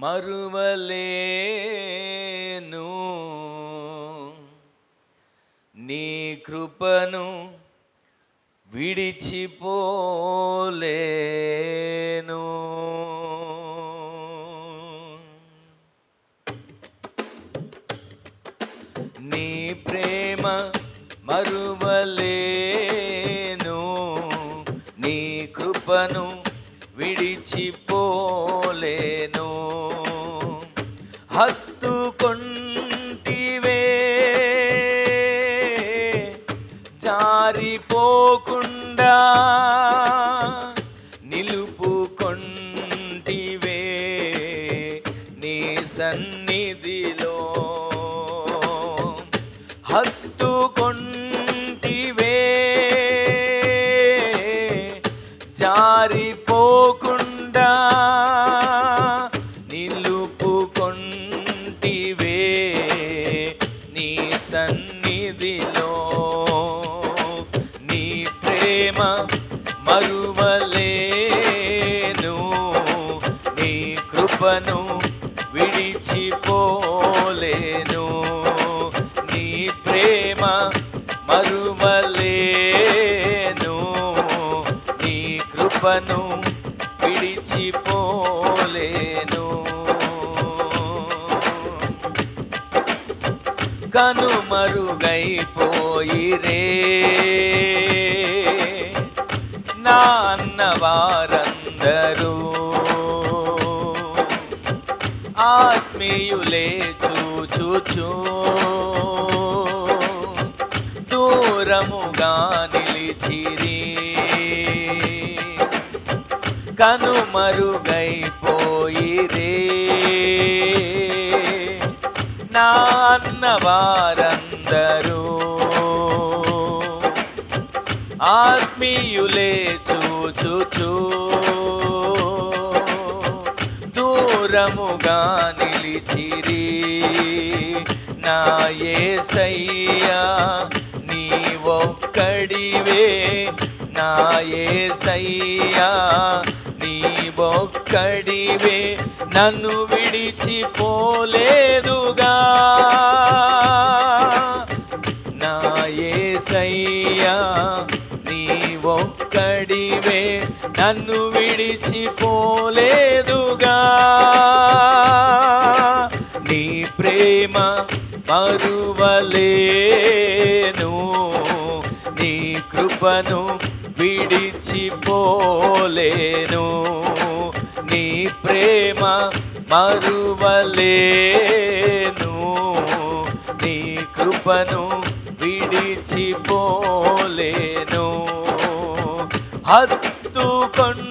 మరువలేను. నీ కృపను విడిచిపోలేను. నీ ప్రేమ మరువలేను. నీ కృపను విడిచిపో సన్నిధిలో హత్తుకొంటివే జారిపోకుండా నిలుపుకొంటివే నీ సన్నిధిలో నీ ప్రేమ మరువలేను నీ కృపను విడిచిపోలేను. నీ ప్రేమ మరువలేను నీ కృపను విడిచిపోలేను. కను కనుమరుగైపోయిరే. నా అన్నవారందరూ ఆత్మీయులే చూచుచూ దూరముగా నిలిచిరి. కనుమరుగైపోయిరే నాన్నవారందరూ ఆత్మీయులే చూచుచూ దూరముగా నిలిచిరి. నా ఏసయ్యా నీ ఒక్కడివే. నా ఏసయ్యా నీ ఒక్కడివే. నన్ను విడిచిపోలేదుగా. నా ఏసయ్యా ఒక్కడివే నన్ను విడిచిపోలేదుగా. నీ ప్రేమ మరువలేను. నీ కృపను విడిచిపోలేను. నీ ప్రేమ మరువలేను. నీ కృపను విడిచిపోలేను. హత్తుకొంటివే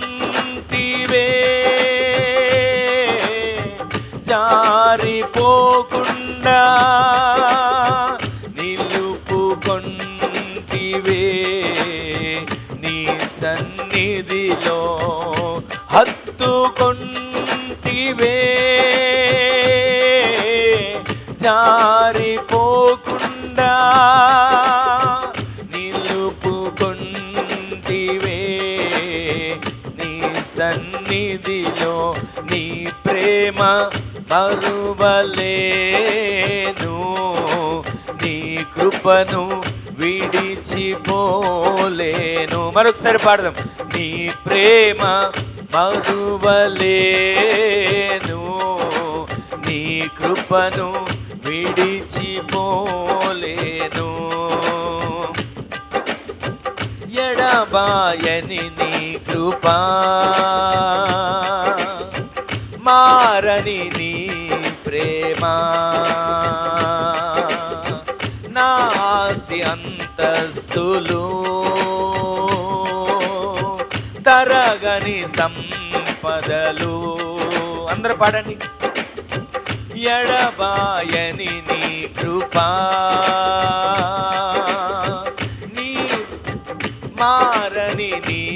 జారిపోకుండా నిలుపుకొంటివే నీ సన్నిధిలో హత్తుకొంటివే జారిపోకుండా కృపను విడిచిపోలేను. మరొకసారి పాడదాం. నీ ప్రేమ మరువలేను. నీ కృపను విడిచిపోలేను. ఎడబాయని నీ కృపా మారని నీ ప్రేమా ఆస్తి అంతస్తులు తరగని సంపదలు. అందరు పాడండి. ఎడబాయని నీ కృపా. నీ మారని నీ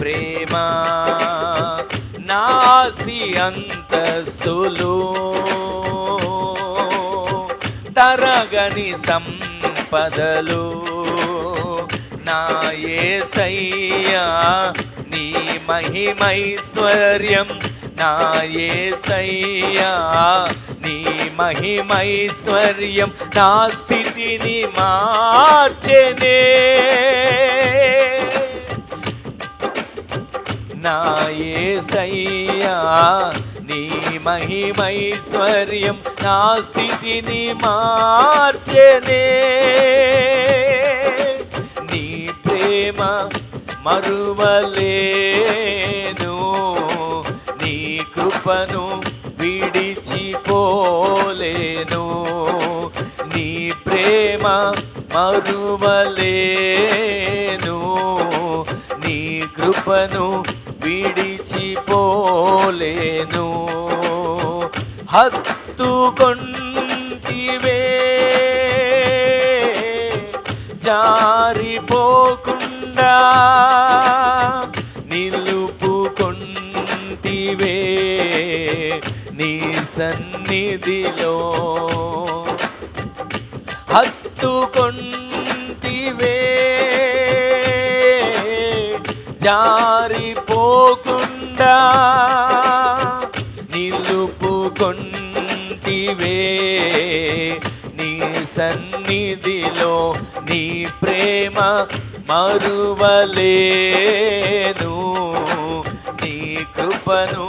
ప్రేమ. నాస్తి అంతస్తులు తరగని సంపదలు నా యేసయ్యా నీ మహిమైశ్వర్యం. నా యేసయ్యా నీ మహిమైశ్వర్యం. నా స్థితిని మార్చెనే. నా యేసయ్యా నీ మహిమైశ్వర్యం. నా స్థితిని మార్చెనే. మరువలేను. నీ కృపను విడిచిపోలేను. నీ ప్రేమ మరువలేను. నీ కృపను విడిచిపోలేను. హత్తుకొంటివే జారిపోకుండా సన్నిధిలో హత్తుకొంటివే జారిపోకుండా నిలుపుకొంటివే నీ సన్నిధిలో నీ ప్రేమ మరువలేను నీ కృపను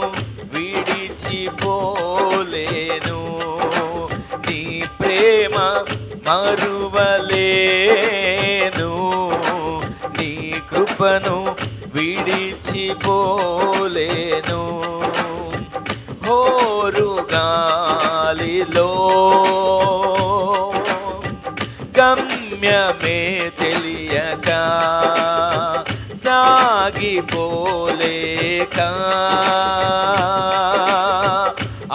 విడిచిపోలేను నీ ప్రేమ మరువలేను. నీ కృపను విడిచిపోలేను. హోరుగాలిలో గమ్యమే తెలియక సాగిపోలేక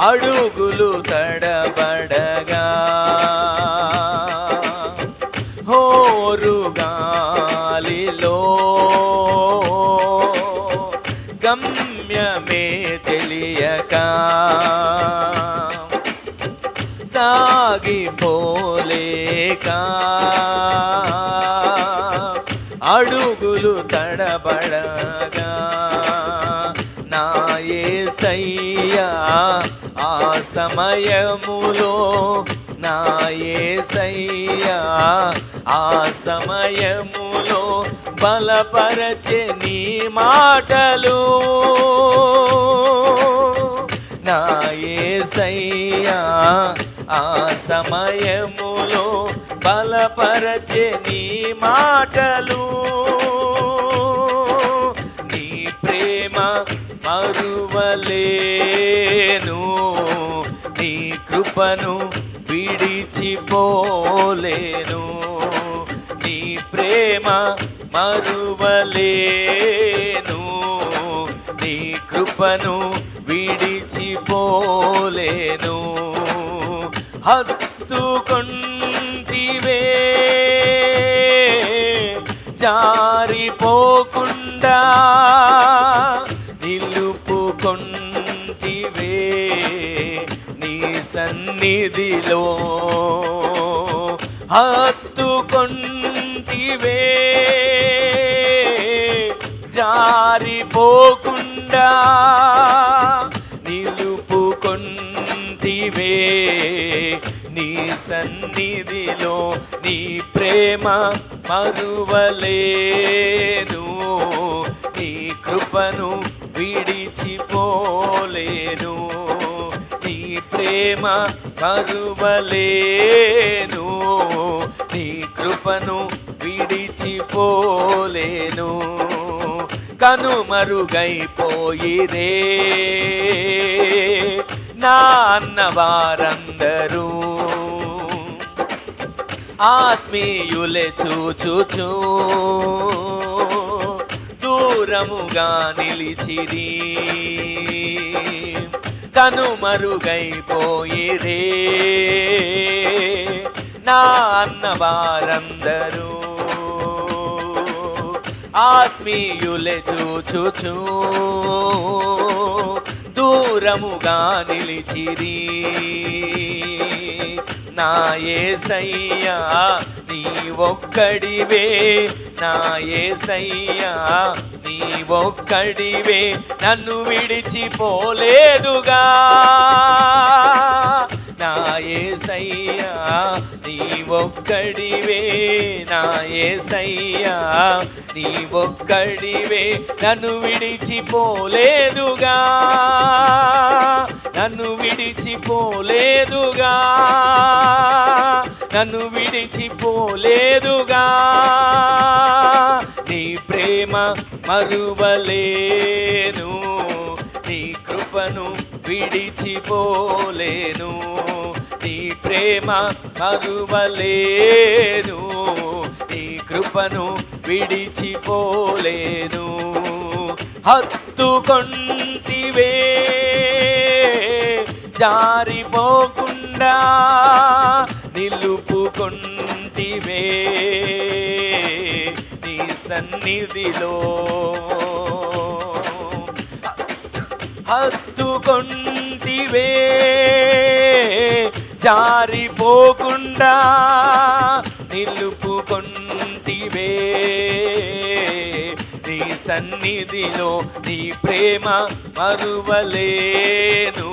అడుగులు తడబడగా హోరుగాలిలో గమ్యమే తడబడగా నా యేసయ్యా ఆ సమయములో నా యేసయ్యా ఆ సమయములో బలపరచే నీ మాటలు. నా యేసయ్యా ఆ సమయములో బలపరచే నీ మాటలు. మరువలేను నీ కృపను విడిచిపోలేను. నీ ప్రేమ మరువలేను. నీ కృపను విడిచిపోలేను. హత్తుకొంటివే సన్నిధిలో హత్తుకొంటివే జారిపోకుండా నిలుపుకొంటివే. నీ సన్నిధిలో నీ ప్రేమ మరువలేను నీ కృపను విడిచిపోలేను. ప్రేమ మరువలేను నీ కృపను విడిచిపోలేను. కనుమరుగైపోయిరే నా అన్నవారందరూ. ఆత్మీయులే చూచుచూ దూరముగా నిలిచిరి. కనుమరుగైపోయేదే నా అన్నవారందరూ ఆత్మీయులే చూచుచూ దూరముగా నిలిచిరి. నా ఏసయ్యా నీ ఒక్కడివే. నా ఏసయ్యా నీ ఒక్కడివే. నన్ను విడిచిపోలేదుగా. నా ఏసయ్యా నీ ఒక్కడివే నా ఏసయ్యా నీ ఒక్కడివే నన్ను విడిచిపోలేదుగా నన్ను విడిచిపోలేదుగా నన్ను విడిచిపోలేదుగా. నీ ప్రేమ మరువలేను నీ కృపను విడిచిపోలేను. నీ ప్రేమ మరువలేను నీ కృపను విడిచిపోలేను. హత్తుకొంటివే జారిపోకుండా నిలుపుకొంటివే నీ సన్నిధిలో. హత్తుకొంటివే జారిపోకుండా నిలుపుకుంటివే. నీ సన్నిధిలో నీ ప్రేమ మరువలేను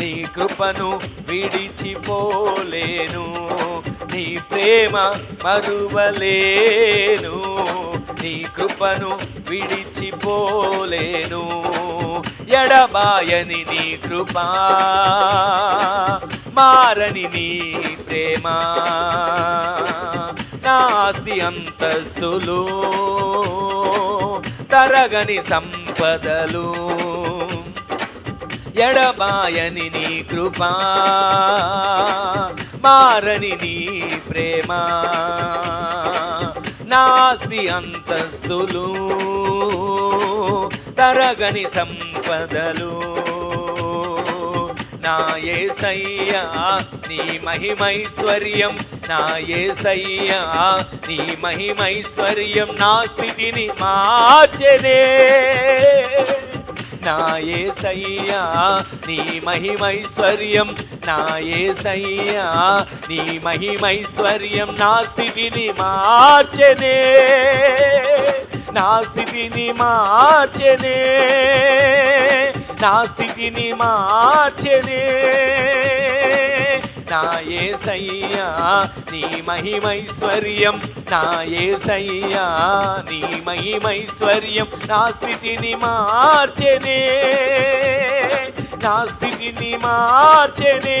నీ కృపను విడిచిపోలేను నీ ప్రేమ మరువలేను నీ కృపను విడిచిపోలేను. ఎడబాయని నీ కృపా మారని నీ ప్రేమ. నాస్తి అంతస్తులు తరగని సంపదలు ఎడబాయని నీ కృపా. మారని నీ ప్రేమ. నాస్తి అంతస్తులు తరగని సంపదలు నా ఏసయ్యా నీ మహిమైశ్వర్యం. నా ఏసయ్యా నీ మహిమైశ్వర్యం నా స్థితిని మార్చనే. నా ఏసయ్యా నీ మహిమైశ్వర్యం. నా ఏసయ్యా నీ మహిమైశ్వర్యం నా స్థితిని మార్చనే. నా స్థితిని మార్చనే. నా స్థితిని మార్చెనే నా ఏసయ్యా నీ మహిమైశ్వర్యం. నా ఏసయ్యా నీ మహిమైశ్వర్యం. నా స్థితిని మార్చెనే నా స్థితిని మార్చెనే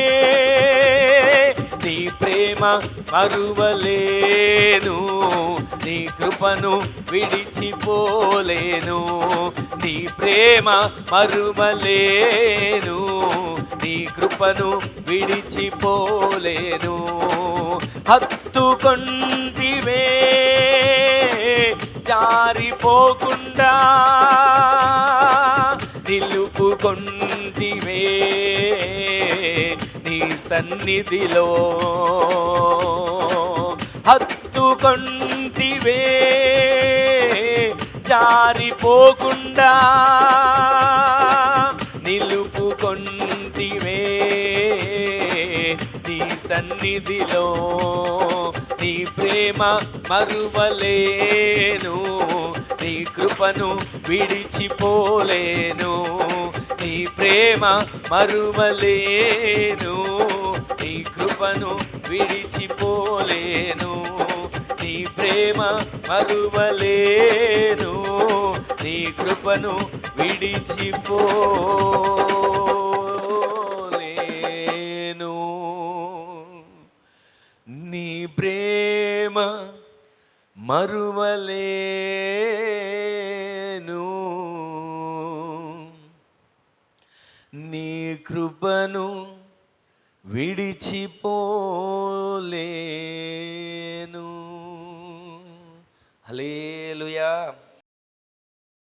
నీ ప్రేమ మరువలేను నీ కృపను విడిచిపోలేను నీ ప్రేమ మరువలేను నీ కృపను విడిచిపోలేను. హత్తుకొంటివే జారిపోకుండా సన్నిధిలో. హత్తుకొంటివే జారిపోకుండా నిలుపుకొంటివే నీ సన్నిధిలో. నీ ప్రేమ మరువలేను నీ కృపను విడిచిపోలేను నీ ప్రేమ మరువలేను. కృపను విడిచిపోలేను. నీ ప్రేమ మరువలేను. నీ కృపను విడిచిపోలేను. నీ ప్రేమ మరువలేను. నీ కృపను విడిచిపోలేను. హలే